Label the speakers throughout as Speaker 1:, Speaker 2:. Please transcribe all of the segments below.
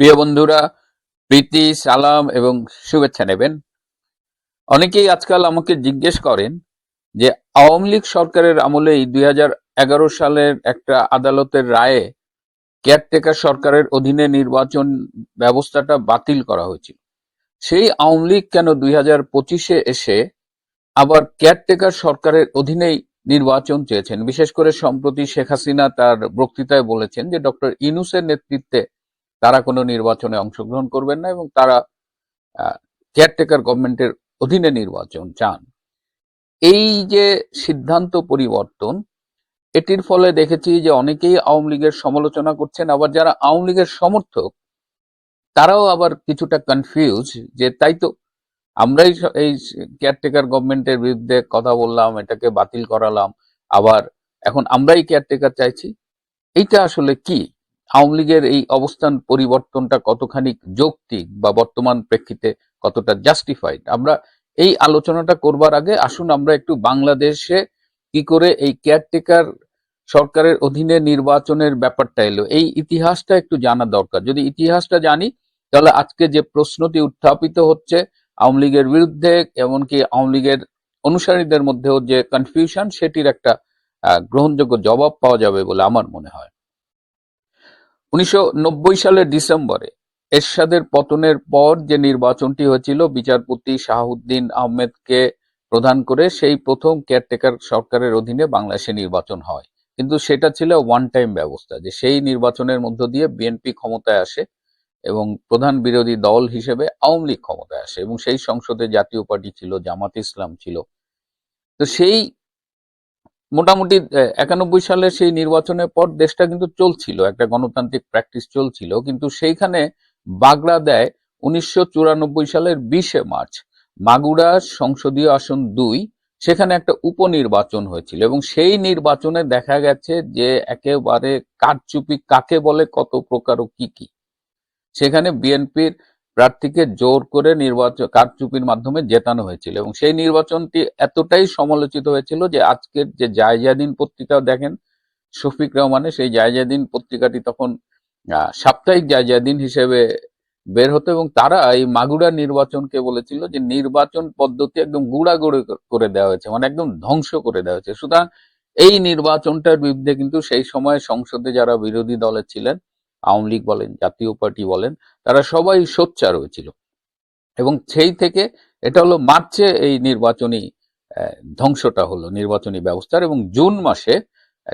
Speaker 1: প্রিয় বন্ধুরা, প্রীতি, সালাম এবং শুভেচ্ছা নেবেন। অনেকেই আজকাল আমাকে জিজ্ঞেস করেন যে, আওয়ামী লীগ সরকারের আমলেই দুই সালের একটা আদালতের রায়ে কেয়ারটেকার সরকারের অধীনে নির্বাচন ব্যবস্থাটা বাতিল করা হয়েছিল। সেই আওয়ামী লীগ কেন দুই হাজার পঁচিশে এসে আবার কেয়ারটেকার সরকারের অধীনেই নির্বাচন চেয়েছেন? বিশেষ করে সম্প্রতি শেখ হাসিনা তার বক্তৃতায় বলেছেন যে, ডক্টর ইনুসের নেতৃত্বে তারা কোনো নির্বাচনে অংশগ্রহণ করবেন না এবং তারা কেয়ারটেকার গভর্নমেন্টের অধীনে নির্বাচন চান। এই যে সিদ্ধান্ত পরিবর্তন, এটির ফলে দেখেছি যে অনেকেই আওয়ামী লীগের সমালোচনা করছেন, আবার যারা আওয়ামী লীগের সমর্থক, তারাও আবার কিছুটা কনফিউজ যে তাই তো আমরাই এই কেয়ারটেকার গভর্নমেন্টের বিরুদ্ধে কথা বললাম, এটাকে বাতিল করালাম, আবার এখন আমরাই কেয়ারটেকার চাইছি। এইটা আসলে কি? আওয়ামী লীগের এই অবস্থান পরিবর্তনটা কতখানি যৌক্তিক বা বর্তমান প্রেক্ষিতে কতটা জাস্টিফাইড আমরা এই আলোচনাটা করবার আগে আসুন আমরা একটু বাংলাদেশে কি করে এই কেয়ারটেকার সরকারের অধীনে নির্বাচনের ব্যাপারটা এলো। এই ইতিহাসটা একটু জানা দরকার। যদি ইতিহাসটা জানি, তাহলে আজকে যে প্রশ্নটি উত্থাপিত হচ্ছে আওয়ামী লীগের বিরুদ্ধে, এমনকি আওয়ামী লীগের অনুসারীদের মধ্যেও যে কনফিউশন সেটির একটা গ্রহণযোগ্য জবাব পাওয়া যাবে বলে আমার মনে হয়। উনিশশো সালের ডিসেম্বরে এরশাদের পতনের পর যে নির্বাচনটি হয়েছিল, বিচারপতি শাহউদ্দিন আহমেদকে প্রধান করে সেই প্রথম কেয়ারটেকার সরকারের অধীনে বাংলাদেশে নির্বাচন হয়। কিন্তু সেটা ছিল ওয়ান টাইম ব্যবস্থা, যে সেই নির্বাচনের মধ্য দিয়ে বিএনপি ক্ষমতায় আসে এবং প্রধান বিরোধী দল হিসেবে আওয়ামী লীগ ক্ষমতায় আসে এবং সেই সংসদে জাতীয় পার্টি ছিল, জামাত ইসলাম ছিল। তো সেই মোটামুটি একানব্বই সালের সেই নির্বাচনের পর দেশটা কিন্তু চলছিল, একটা গণতান্ত্রিক প্র্যাকটিস চলছিল, কিন্তু সেইখানে বাগড়া দেয় উনিশশো চুরানব্বই সালের বিশে মার্চ, মাগুরা সংসদীয় আসন দুই, সেখানে একটা উপনির্বাচন হয়েছিল এবং সেই নির্বাচনে দেখা গেছে যে একেবারে কারচুপি কাকে বলে, কত প্রকার ও কি কি। সেখানে বিএনপির প্রার্থীকে জোর করে নির্বাচন, কারচুপির মাধ্যমে জেতানো হয়েছিল এবং সেই নির্বাচনটি এতটাই সমালোচিত হয়েছিল যে আজকের যে জায়জাদিন পত্রিকা দেখেন, শফিক রহমানের সেই জায়জাদিন পত্রিকাটি তখন সাপ্তাহিক জায়জাদিন হিসেবে বের হতো এবং তারা এই মাগুরা নির্বাচনকে বলেছিল যে নির্বাচন পদ্ধতি একদম গুড়া গুড়ে করে দেওয়া হয়েছে মানে একদম ধ্বংস করে দেওয়া হয়েছে। সুতরাং এই নির্বাচনটার বিরুদ্ধে কিন্তু সেই সময় সংসদে যারা বিরোধী দলে ছিলেন আওয়ামী লীগ বলেন, জাতীয় পার্টি বলেন, তারা সবাই সোচ্চার হয়েছিল। এবং সেই থেকে এটা হলো মার্চে এই নির্বাচনী ধ্বংসটা হলো, নির্বাচনী ব্যবস্থার। এবং জুন মাসে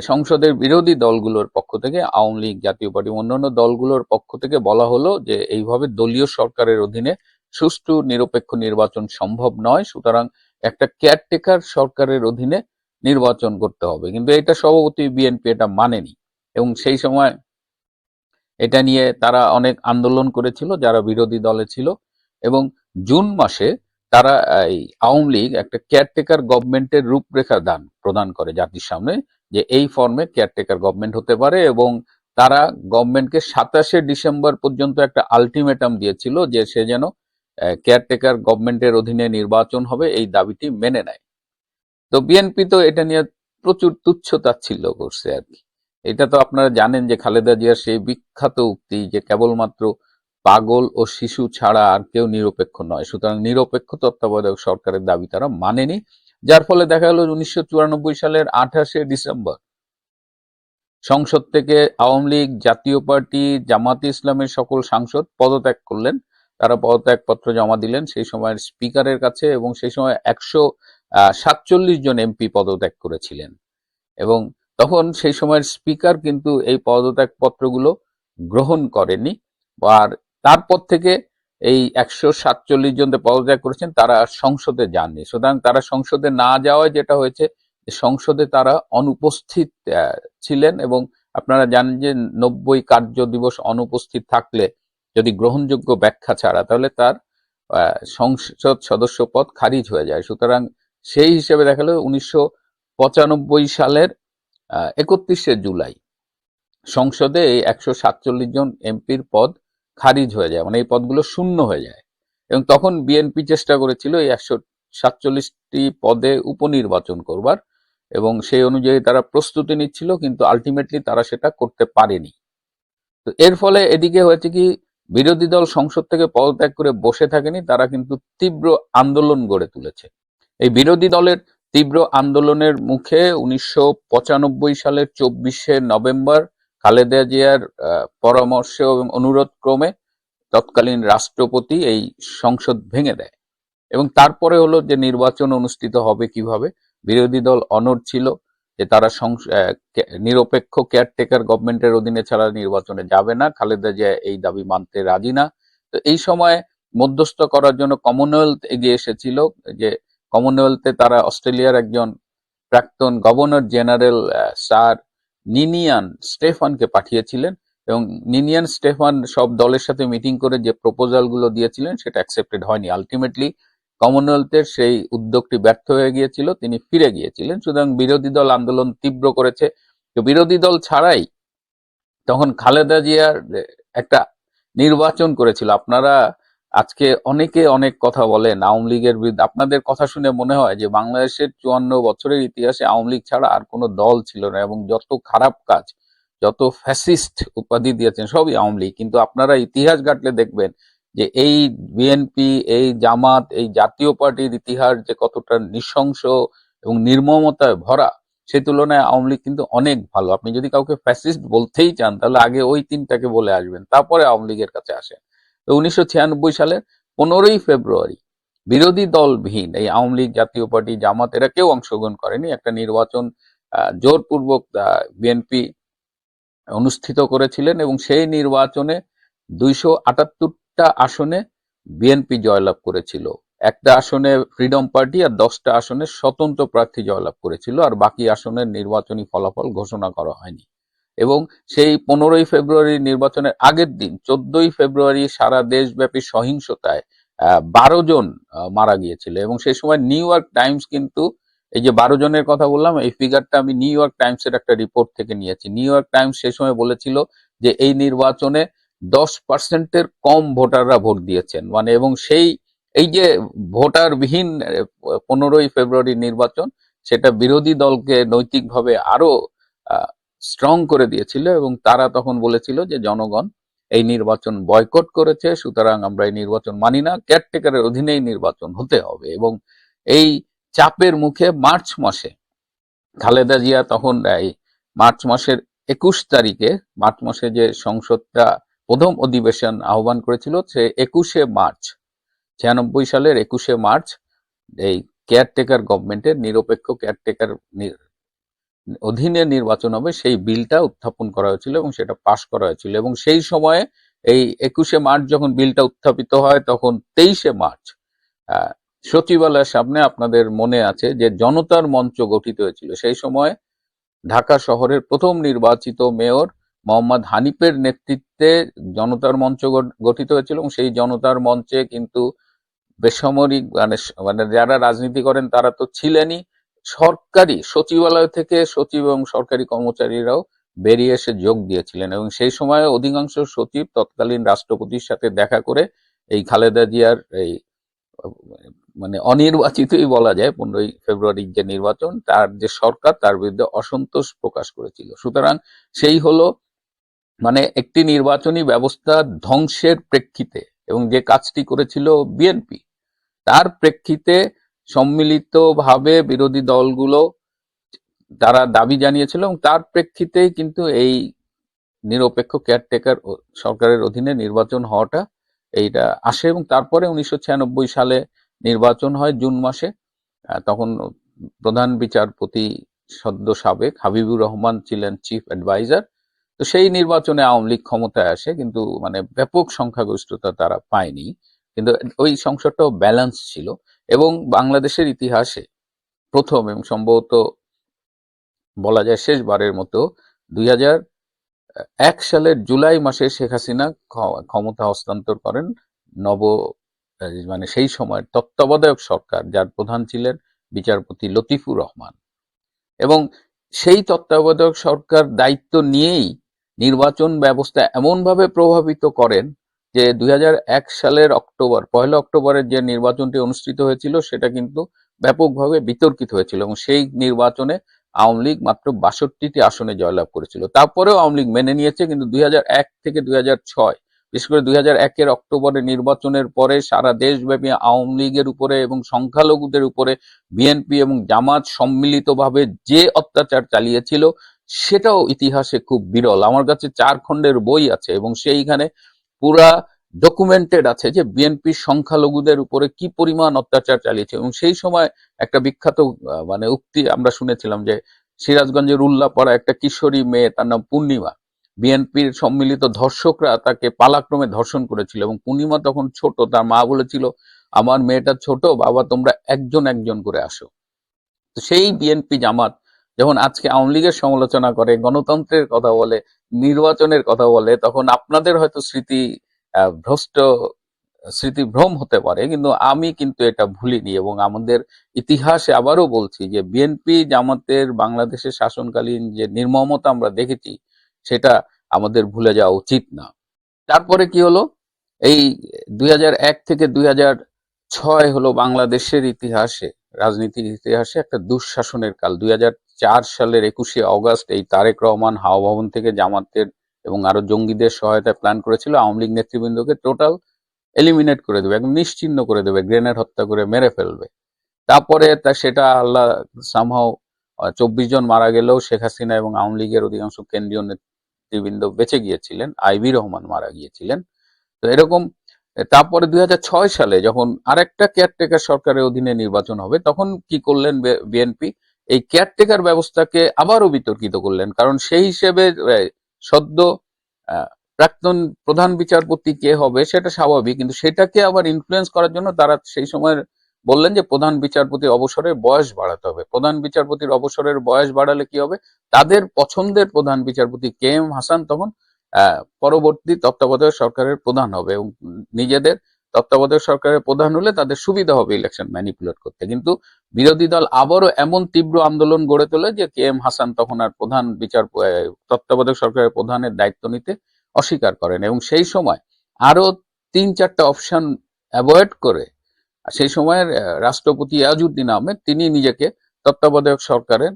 Speaker 1: সংসদের বিরোধী দলগুলোর পক্ষ থেকে, আওয়ামী লীগ, জাতীয় পার্টি অন্যান্য দলগুলোর পক্ষ থেকে বলা হলো যে, এইভাবে দলীয় সরকারের অধীনে সুষ্ঠু, নিরপেক্ষ নির্বাচন সম্ভব নয়। সুতরাং একটা কেয়ারটেকার সরকারের অধীনে নির্বাচন করতে হবে। কিন্তু এটা সভাপতি বিএনপি এটা মানেনি। এবং সেই সময় এটা নিয়ে তারা অনেক আন্দোলন করেছিল, যারা বিরোধী দলে ছিল এবং জুন মাসে তারা, এই আওয়ামী লীগ একটা কেয়ারটেকার গভর্নমেন্টের রূপরেখা দান প্রদান করে জাতির সামনে যে এই ফর্মে কেয়ারটেকার গভর্নমেন্ট হতে পারে এবং তারা গভর্নমেন্টকে সাতাশে ডিসেম্বর পর্যন্ত একটা আলটিমেটাম দিয়েছিল যে সে যেন কেয়ারটেকার গভর্নমেন্টের অধীনে নির্বাচন হবে, এই দাবিটি মেনে নেয়। তো বিএনপি তো এটা নিয়ে প্রচুর তুচ্ছ তাচ্ছিল্য করছে আর কি। এটা তো আপনারা জানেন যে খালেদা জিয়ার সেই বিখ্যাত উক্তি যে কেবলমাত্র পাগল ও শিশু ছাড়া আর কেউ নিরপেক্ষ নয়। সুতরাং নিরপেক্ষ তত্ত্বাবধায়ক সরকারের দাবি তারা মানেনি, যার ফলে দেখা গেল উনিশশো চুরানব্বই সালের আঠাশে ডিসেম্বর সংসদ থেকে আওয়ামী লীগ, জাতীয় পার্টি, জামাত ইসলামের সকল সাংসদ পদত্যাগ করলেন। তারা পদত্যাগপত্র জমা দিলেন সেই সময়ের স্পিকারের কাছে এবং সেই সময় একশো সাতচল্লিশ জন এমপি পদত্যাগ করেছিলেন। এবং তখন সেই সময়ের স্পিকার কিন্তু এই পদত্যাগ পত্রগুলো গ্রহণ করেনি আর তারপর থেকে এই একশো সাতচল্লিশ জন পদত্যাগ করেছেন, তারা সংসদে যাননি। সুতরাং তারা সংসদে না যাওয়ায় যেটা হয়েছে সংসদে তারা অনুপস্থিত ছিলেন এবং আপনারা জানেন যে নব্বই কার্য দিবস অনুপস্থিত থাকলে যদি গ্রহণযোগ্য ব্যাখ্যা ছাড়া, তাহলে তার সংসদ সদস্য পদ খারিজ হয়ে যায়। সুতরাং সেই হিসেবে দেখা গেল উনিশশো সালের একত্রিশে জুলাই। সংসদে এই একশো সাতচল্লিশ জন এমপির পদ খারিজ হয়ে যায় মানে এই পদগুলো শূন্য হয়ে যায়। এবং তখন বিএনপি চেষ্টা করেছিল এই একশো সাতচল্লিশটি পদে উপনির্বাচন করবার, এবং সেই অনুযায়ী তারা প্রস্তুতি নিচ্ছিল, কিন্তু আলটিমেটলি তারা সেটা করতে পারেনি। তো এর ফলে এদিকে হয়েছে কি, বিরোধী দল সংসদ থেকে পদত্যাগ করে বসে থাকেনি, তারা কিন্তু তীব্র আন্দোলন গড়ে তুলেছে। এই বিরোধী দলের তীব্র আন্দোলনের মুখে উনিশশো পঁচানব্বই সালের চব্বিশে নভেম্বর খালেদা জিয়ার পরামর্শ এবং অনুরোধ ক্রমে তৎকালীন রাষ্ট্রপতি এই সংসদ ভেঙে দেয়। এবং তারপরে হলো যে নির্বাচন অনুষ্ঠিত হবে কীভাবে, বিরোধী দল অনড় ছিল যে তারা নিরপেক্ষ কেয়ারটেকার গভর্নমেন্টের অধীনে ছাড়া নির্বাচনে যাবে না, খালেদা জিয়া এই দাবি মানতে রাজি না। তো এই সময় মধ্যস্থ করার জন্য কমনওয়েলথ এগিয়ে এসেছিল যে কমনওয়েলথে তারা অস্ট্রেলিয়ার একজন প্রাক্তন গভর্নর জেনারেল স্যার নিনিয়ান স্টেফানকে পাঠিয়েছিলেন এবং নিনিয়ান স্টেফান সব দলের সাথে মিটিং করে যে প্রপোজালগুলো দিয়েছিলেন সেটা অ্যাকসেপ্টেড হয়নি। আলটিমেটলি কমনওয়েলথের সেই উদ্যোগটি ব্যর্থ হয়ে গিয়েছিল, তিনি ফিরে গিয়েছিলেন। সুতরাং বিরোধী দল আন্দোলন তীব্র করেছে। তো বিরোধী দল ছাড়াই তখন খালেদা জিয়ার একটা নির্বাচন করেছিল। আপনারা আজকে অনেকে অনেক কথা বলেন আওয়ামী লীগের বিরুদ্ধে। আপনাদের কথা শুনে মনে হয় যে বাংলাদেশের চুয়ান্ন বছরের ইতিহাসে আওয়ামী লীগ ছাড়া আর কোনো দল ছিল না এবং যত খারাপ কাজ, যত ফ্যাসিস্ট উপাধি দিয়েছেন সবই আওয়ামী লীগ। কিন্তু আপনারা ইতিহাস ঘাটলে দেখবেন যে এই বিএনপি, এই জামাত, এই জাতীয় পার্টির ইতিহাস যে কতটা নৃশংস এবং নির্মমতায় ভরা, সে তুলনায় আওয়ামী লীগ কিন্তু অনেক ভালো। আপনি যদি কাউকে ফ্যাসিস্ট বলতেই চান, তাহলে আগে ওই তিনটাকে বলে আসবেন, তারপরে আওয়ামী লীগের কাছে আসেন। উনিশশো ছিয়ানব্বই সালের পনেরোই ফেব্রুয়ারি বিরোধী দল দলবিহীন এই আওয়ামী লীগ জাতীয় পার্টি, জামাত, এরা কেউ অংশগ্রহণ করেনি। একটা নির্বাচন জোরপূর্বক বিএনপি অনুষ্ঠিত করেছিলেন এবং সেই নির্বাচনে দুইশো আটাত্তরটা আসনে বিএনপি জয়লাভ করেছিল। একটা আসনে ফ্রিডম পার্টি আর দশটা আসনে স্বতন্ত্র প্রার্থী জয়লাভ করেছিল, আর বাকি আসনের নির্বাচনী ফলাফল ঘোষণা করা হয়নি। এবং সেই পনেরোই ফেব্রুয়ারি নির্বাচনের আগের দিন, চোদ্দই ফেব্রুয়ারি সারা দেশব্যাপী সহিংসতায় বারো জন মারা গিয়েছিল। এবং সেই সময় নিউ ইয়র্ক টাইমস কিন্তু, এই যে বারো জনের কথা বললাম, এই ফিগারটা আমি নিউ ইয়র্ক টাইমসের একটা রিপোর্ট থেকে নিয়েছি। নিউ ইয়র্ক টাইমস সেই সময় বলেছিল যে এই নির্বাচনে দশ পার্সেন্টের কম ভোটাররা ভোট দিয়েছেন। মানে এবং সেই, এই যে ভোটারবিহীন পনেরোই ফেব্রুয়ারি নির্বাচন, সেটা বিরোধী দলকে নৈতিকভাবে আরও স্ট্রং করে দিয়েছিল এবং তারা তখন বলেছিল যে জনগণ এই নির্বাচন বয়কট করেছে, সুতরাং আমরা এই নির্বাচন মানি না কেয়ারটেকারের অধীনেই নির্বাচন হতে হবে। এবং এই চাপের মুখে মার্চ মাসে খালেদা জিয়া তখন, এই মার্চ মাসের একুশ তারিখে, মার্চ মাসে যে সংসদটা প্রথম অধিবেশন আহ্বান করেছিল, সে একুশে মার্চ, ছিয়ানব্বই সালের একুশে মার্চ, এই কেয়ারটেকার গভর্নমেন্টের নিরপেক্ষ কেয়ারটেকার অধীনে নির্বাচন হবে, সেই বিলটা উত্থাপন করা হয়েছিল এবং সেটা পাশ করা হয়েছিল। এবং সেই সময়ে এই একুশে মার্চ যখন বিলটা উত্থাপিত হয়, তখন তেইশে মার্চ সচিবালয়ের সামনে আপনাদের মনে আছে যে জনতার মঞ্চ গঠিত হয়েছিল। সেই সময় ঢাকা শহরের প্রথম নির্বাচিত মেয়র মোহাম্মদ হানিফের নেতৃত্বে জনতার মঞ্চ গঠ- গঠিত হয়েছিল এবং সেই জনতার মঞ্চে কিন্তু বেসামরিক মানে মানে যারা রাজনীতি করেন তারা তো ছিলেনই। সরকারি সচিবালয় থেকে সচিব এবং সরকারি কর্মচারীরাও বেরিয়ে এসে যোগ দিয়েছিলেন এবং সেই সময় অধিকাংশ সচিব তৎকালীন রাষ্ট্রপতির সাথে দেখা করে এই খালেদা জিয়ার এই মানে অনির্বাচিতই বলা যায় পনেরোই ফেব্রুয়ারির যে নির্বাচন, তার যে সরকার, তার বিরুদ্ধে অসন্তোষ প্রকাশ করেছিল। সুতরাং সেই হলো মানে একটি নির্বাচনী ব্যবস্থা ধ্বংসের প্রেক্ষিতে এবং যে কাজটি করেছিল বিএনপি, তার প্রেক্ষিতে সম্মিলিতভাবে বিরোধী দলগুলো তারা দাবি জানিয়েছিল এবং তার প্রেক্ষিতেই কিন্তু এই নিরপেক্ষ কেয়ারটেকার সরকারের অধীনে নির্বাচন হওয়াটা এইটা আসে এবং তারপরে উনিশশো ছিয়ানব্বই সালে নির্বাচন হয় জুন মাসে। তখন প্রধান বিচারপতি সদ্য সাবেক হাবিবুর রহমান ছিলেন চিফ অ্যাডভাইজার তো সেই নির্বাচনে আওয়ামী লীগ ক্ষমতায় আসে কিন্তু মানে ব্যাপক সংখ্যাগরিষ্ঠতা তারা পায়নি। কিন্তু ওই সংসদটাও ব্যালেন্স ছিল। এবং বাংলাদেশের ইতিহাসে প্রথম এবং সম্ভবত বলা যায় শেষবারের মতো দুই এক সালের জুলাই মাসে শেখ হাসিনা ক্ষমতা হস্তান্তর করেন নব মানে সেই সময় তত্ত্বাবধায়ক সরকার, যার প্রধান ছিলেন বিচারপতি লতিফুর রহমান। এবং সেই তত্ত্বাবধায়ক সরকার দায়িত্ব নিয়েই নির্বাচন ব্যবস্থা এমনভাবে প্রভাবিত করেন যে দুই হাজার এক সালের অক্টোবর, পয়লা অক্টোবরের যে নির্বাচনটি অনুষ্ঠিত হয়েছিল, সেটা কিন্তু ব্যাপকভাবে বিতর্কিত হয়েছিল এবং সেই নির্বাচনে আওয়ামী লীগ মাত্র বাষট্টিটি আসনে জয়লাভ করেছিল। তারপরেও আওয়ামী লীগ মেনে নিয়েছে, কিন্তু দুই হাজার এক থেকে দুই বিশেষ করে দুই হাজার একের অক্টোবরে নির্বাচনের পরে সারা দেশব্যাপী আওয়ামী লীগের উপরে এবং সংখ্যালঘুদের উপরে বিএনপি এবং জামাত সম্মিলিতভাবে যে অত্যাচার চালিয়েছিল, সেটাও ইতিহাসে খুব বিরল। আমার কাছে চার খণ্ডের বই আছে এবং সেইখানে পুরা ডকুমেন্টেড আছে যে বিএনপি সংখ্যালঘুদের উপরে কি পরিমাণ অত্যাচার চালিয়েছে এবং সেই সময় একটা বিখ্যাত মানে উক্তি আমরা শুনেছিলাম যে সিরাজগঞ্জের উল্লাপাড়া একটা কিশোরী মেয়ে, তার নাম পূর্ণিমা বিএনপির সম্মিলিত ধর্ষকরা তাকে পালাক্রমে ধর্ষণ করেছিল এবং পূর্ণিমা তখন ছোট, তার মা বলেছিল, আমার মেয়েটা ছোট, বাবা তোমরা একজন একজন করে আসো। তো সেই বিএনপি জামাত যখন আজকে আওয়ামী লীগের সমালোচনা করে, গণতন্ত্রের কথা বলে, নির্বাচনের কথা বলে, তখন আপনাদের হয়তো স্মৃতি ভ্রষ্ট স্মৃতিভ্রম হতে পারে, কিন্তু আমি কিন্তু এটা ভুলিনি এবং আমাদের ইতিহাসে আবারও বলছি যে বিএনপি জামাতের বাংলাদেশের শাসনকালীন যে নির্মমতা আমরা দেখেছি, সেটা আমাদের ভুলে যাওয়া উচিত না। তারপরে কি হলো? এই দুই হাজার এক থেকে দুই হলো বাংলাদেশের ইতিহাসে, রাজনীতির ইতিহাসে একটা দুঃশাসনের কাল, দুই হাজার সালের একুশে অগস্ট এই তারেক রহমান হাওয়া ভবন থেকে জামাতের এবং আরও জঙ্গিদের সহায়তায় প্ল্যান করেছিল, আওয়ামী লীগ নেতৃবৃন্দকে টোটাল এলিমিনেট করে দেবে, একদম নিশ্চিহ্ন করে দেবে গ্রেনেড হত্যা করে মেরে ফেলবে। তারপরে তা সেটা আল্লাহ সামহাও চব্বিশ জন মারা গেলেও শেখ হাসিনা এবং আওয়ামী লীগের অধিকাংশ কেন্দ্রীয় নেতৃবৃন্দ বেঁচে গিয়েছিলেন আইবি রহমান মারা গিয়েছিলেন। তো এরকম, তারপরে দুই হাজার ছয় সালে যখন আরেকটা কেয়ারটেকার সরকারের অধীনে নির্বাচন হবে, তখন কি করলেন বিএনপি? এই কেয়ারটেকার ব্যবস্থাকে আবারও বিতর্কিত করলেন। কারণ সেই হিসেবে সদ্য প্রাক্তন প্রধান বিচারপতি কে হবে সেটা স্বাভাবিক, কিন্তু সেটাকে আবার ইনফ্লুয়েন্স করার জন্য তারা সেই সময় বললেন যে, প্রধান বিচারপতির অবসরের বয়স বাড়াতে হবে। প্রধান বিচারপতির অবসরের বয়স বাড়ালে কি হবে? তাদের পছন্দের প্রধান বিচারপতি কে এম হাসান তখন পরবর্তী তত্ত্বাবধায়ক সরকারের প্রধান হবে এবং নিজেদের তত্ত্বাবধায়ক সরকারের প্রধান হলে তাদের সুবিধা হবে ইলেকশন ম্যানিপুলেট করতে। কিন্তু বিরোধী দল আবারও এমন তীব্র আন্দোলন গড়ে তোলে যে কে এম হাসান তখন আর প্রধান বিচার তত্ত্বাবধায়ক সরকারের প্রধানের দায়িত্ব নিতে অস্বীকার করেন এবং সেই সময় আরও তিন চারটা অপশন অ্যাভয়েড করে সেই সময়ের রাষ্ট্রপতি ইয়াজউদ্দিন আহমেদ তিনি নিজেকে তত্ত্বাবধায়ক সরকারের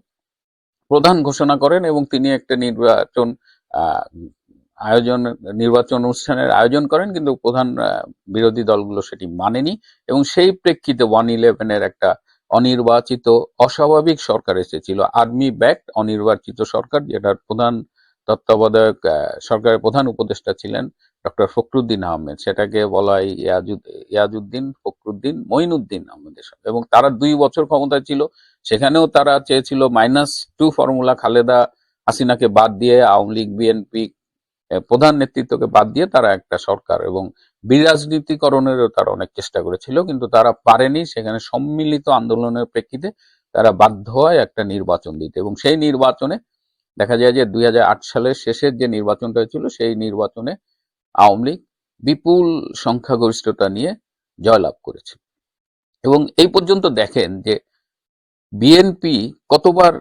Speaker 1: প্রধান ঘোষণা করেন এবং তিনি একটা নির্বাচন আয়োজন, নির্বাচন অনুষ্ঠানের আয়োজন করেন, কিন্তু প্রধান বিরোধী দলগুলো সেটি মানেনি এবং সেই প্রেক্ষিতে ওয়ান ইলেভেনের একটা অনির্বাচিত, অস্বাভাবিক সরকার এসেছিল। আর্মি ব্যাকড অনির্বাচিত সরকার, যেটার প্রধান তত্ত্বাবধায়ক সরকারের প্রধান উপদেষ্টা ছিলেন ডক্টর ফখরুদ্দিন আহমেদ। সেটাকে বলা হয় ইয়াজুদ ইয়াজউদ্দিন ফখরুদ্দিন মঈনুদ্দিন আহমেদের সঙ্গে। এবং তারা দুই বছর ক্ষমতায় ছিল। সেখানেও তারা চেয়েছিল মাইনাস টু ফর্মুলা খালেদা হাসিনাকে বাদ দিয়ে আওয়ামী লীগ, বিএনপি প্রধান নেতৃত্বকে বাদ দিয়ে তারা একটা সরকার এবং বিরাজনীতিকরণেরও তারা অনেক চেষ্টা করেছিল, কিন্তু তারা পারেনি। সেখানে সম্মিলিত আন্দোলনের প্রেক্ষিতে তারা বাধ্য হয় একটা নির্বাচন দিতে এবং সেই নির্বাচনে দেখা যায় যে দুই হাজার আট সালের শেষের যে নির্বাচনটা হয়েছিল, সেই নির্বাচনে আওয়ামী লীগ বিপুল সংখ্যাগরিষ্ঠতা নিয়ে জয়লাভ করেছে। এবং এই পর্যন্ত দেখেন যে বিএনপি কতবার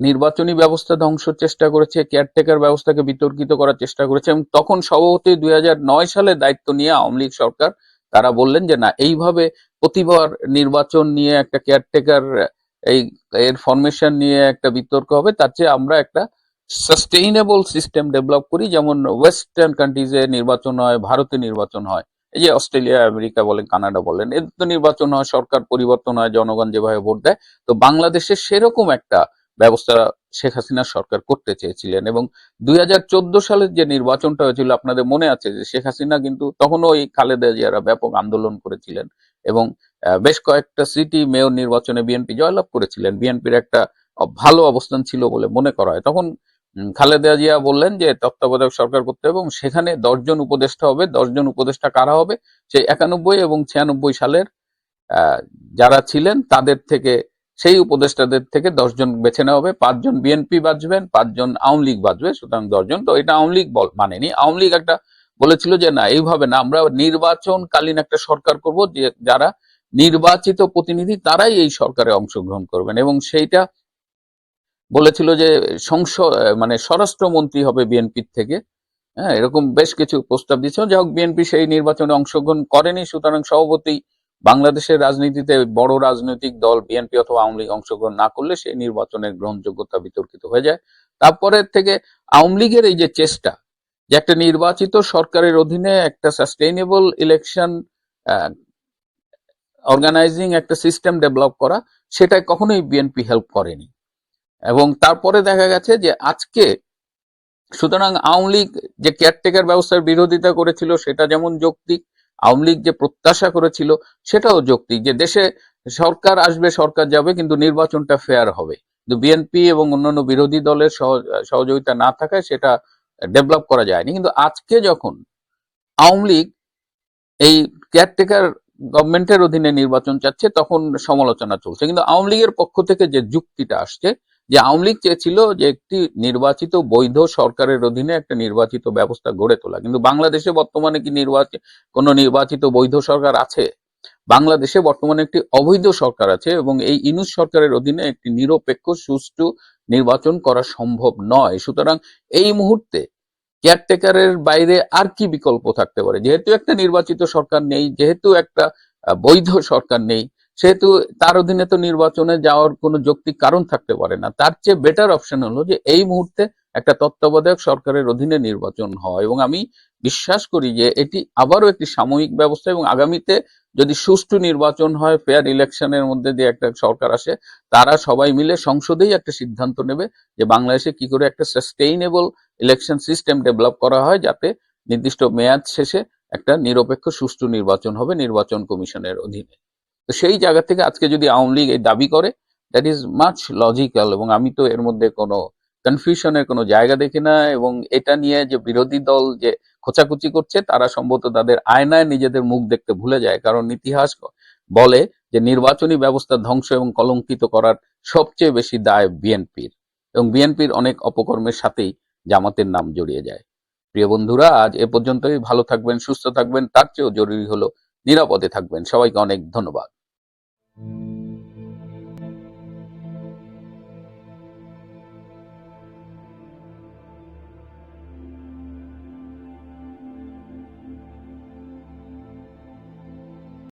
Speaker 1: নির্বাচনী ব্যবস্থা ধ্বংসের চেষ্টা করেছে কেয়ারটেকার ব্যবস্থাকে বিতর্কিত করার চেষ্টা করেছে এবং তখন সভাপতি দুই হাজার নয় সালে দায়িত্ব নিয়ে আওয়ামী লীগ সরকার, তারা বললেন যে, না, এইভাবে প্রতিবার নির্বাচন নিয়ে একটা কেয়ারটেকার এই, এর ফরমেশন নিয়ে একটা বিতর্ক হবে, তার চেয়ে আমরা একটা সাস্টেইনেবল সিস্টেম ডেভেলপ করি, যেমন ওয়েস্টার্ন কান্ট্রিজে নির্বাচন হয়, ভারতে নির্বাচন হয়, এই যে অস্ট্রেলিয়া, আমেরিকা বলেন, কানাডা বলেন, এদের তো নির্বাচন হয়, সরকার পরিবর্তন হয়, জনগণ যেভাবে ভোট দেয়, তো বাংলাদেশে সেরকম একটা ব্যবস্থা শেখ হাসিনার সরকার করতে চেয়েছিলেন এবং দু হাজার চোদ্দ সালের যে নির্বাচনটা হয়েছিল, আপনাদের মনে আছে যে শেখ হাসিনা কিন্তু তখনও ওই খালেদা জিয়ারা ব্যাপক আন্দোলন করেছিলেন এবং বেশ কয়েকটা সিটি মেয়র নির্বাচনে বিএনপি জয়লাভ করেছিলেন। বিএনপির একটা ভালো অবস্থান ছিল বলে মনে করা হয়। তখন খালেদা জিয়া বললেন যে তত্ত্বাবধায়ক সরকার করতে হবে এবং সেখানে দশজন উপদেষ্টা হবে। দশজন উপদেষ্টা কারা হবে? সেই একানব্বই এবং ছিয়ানব্বই সালের যারা ছিলেন তাদের থেকে সেই উপদেষ্টাদের থেকে দশজন বেছে নেওয়া হবে, পাঁচজন বিএনপি বাঁচবেন পাঁচজন আওয়ামী লীগ বাঁচবে সুতরাং দশজন। তো এটা আওয়ামী লীগ মানেনি। আওয়ামী লীগ একটা বলেছিল যে, না, এইভাবে না, আমরা নির্বাচনকালীন একটা সরকার করব যে, যারা নির্বাচিত প্রতিনিধি, তারাই এই সরকারে অংশগ্রহণ করবেন। এবং সেইটা বলেছিল যে সংসদ মানে স্বরাষ্ট্রমন্ত্রী হবে বিএনপির থেকে। হ্যাঁ এরকম বেশ কিছু প্রস্তাব দিয়েছিল। যাই হোক, বিএনপি সেই নির্বাচনে অংশগ্রহণ করেনি, সুতরাং সভাপতি বাংলাদেশের রাজনীতিতে বড় রাজনৈতিক দল, বিএনপি অথবা আওয়ামী লীগ অংশগ্রহণ না করলে সেই নির্বাচনের গ্রহণযোগ্যতা বিতর্কিত হয়ে যায়। তারপরে থেকে আওয়ামী লীগের এই যে চেষ্টা যে একটা নির্বাচিত সরকারের অধীনে একটা সাস্টেইনেবল ইলেকশন অর্গানাইজিং একটা সিস্টেম ডেভেলপ করা সেটা কখনোই বিএনপি হেল্প করেনি। এবং তারপরে দেখা গেছে যে আজকে সুতরাং আওয়ামী লীগ যে কেয়ারটেকার ব্যবস্থার বিরোধিতা করেছিল, সেটা যেমন যৌক্তিক আওয়ামী লীগ যে প্রত্যাশা করেছিল সেটাও যৌক্তিক যে দেশে সরকার আসবে, সরকার যাবে, কিন্তু নির্বাচনটা ফেয়ার হবে। কিন্তু বিএনপি এবং অন্যান্য বিরোধী দলের সহ- সহযোগিতা না থাকায় সেটা ডেভেলপ করা যায়নি। কিন্তু আজকে যখন আওয়ামী লীগ এই কেয়ারটেকার গভর্নমেন্টের অধীনে নির্বাচন চাচ্ছে, তখন সমালোচনা চলছে। কিন্তু আওয়ামী লীগের পক্ষ থেকে যে যুক্তিটা আসছে যে আওয়ামী লীগ চেয়েছিল যে একটি নির্বাচিত বৈধ সরকারের অধীনে একটা নির্বাচিত ব্যবস্থা গড়ে তোলা। কিন্তু বাংলাদেশে বর্তমানে কি নির্বাচিত কোন নির্বাচিত বৈধ সরকার আছে? বাংলাদেশে বর্তমানে একটি অবৈধ সরকার আছে এবং এই ইনুস সরকারের অধীনে একটি নিরপেক্ষ, সুষ্ঠু নির্বাচন করা সম্ভব নয়। সুতরাং এই মুহূর্তে কেয়ারটেকারের বাইরে আর কি বিকল্প থাকতে পারে? যেহেতু একটা নির্বাচিত সরকার নেই, যেহেতু একটা বৈধ সরকার নেই সেহেতু তার অধীনে তো নির্বাচনে যাওয়ার কোনো যৌক্তিক কারণ থাকতে পারে না। তার চেয়ে বেটার অপশন হলো যে এই মুহূর্তে একটা তত্ত্বাবধায়ক সরকারের অধীনে নির্বাচন হয় এবং আমি বিশ্বাস করি যে এটি আবারও একটি সাময়িক ব্যবস্থা এবং আগামীতে যদি সুষ্ঠু নির্বাচন হয় ফেয়ার ইলেকশনের মধ্যে দিয়ে একটা সরকার আসে, তারা সবাই মিলে সংসদেই একটা সিদ্ধান্ত নেবে যে বাংলাদেশে কি করে একটা সাস্টেইনেবল ইলেকশন সিস্টেম ডেভেলপ করা হয় যাতে নির্দিষ্ট মেয়াদ শেষে একটা নিরপেক্ষ সুষ্ঠু নির্বাচন হবে নির্বাচন কমিশনের অধীনে। তো সেই জায়গা থেকে আজকে যদি আওয়ামী লীগ এই দাবি করে দ্যাট ইজ মাচ লজিক্যাল এবং আমি তো এর মধ্যে কোনো কনফিউশনের কোনো জায়গা দেখি না এবং এটা নিয়ে যে বিরোধী দল যে খোঁচাখুচি করছে, তারা সম্ভবত তাদের আয়নায় নিজেদের মুখ দেখতে ভুলে যায়। কারণ ইতিহাস বলে যে নির্বাচনী ব্যবস্থা ধ্বংস এবং কলঙ্কিত করার সবচেয়ে বেশি দায় বিএনপির এবং বিএনপির অনেক অপকর্মের সাথেই জামাতের নাম জড়িয়ে যায়। প্রিয় বন্ধুরা, আজ এ পর্যন্তই। ভালো থাকবেন, সুস্থ থাকবেন। তার চেয়েও জরুরি হলো নিরাপদে থাকবেন। সবাইকে অনেক ধন্যবাদ। Thank you.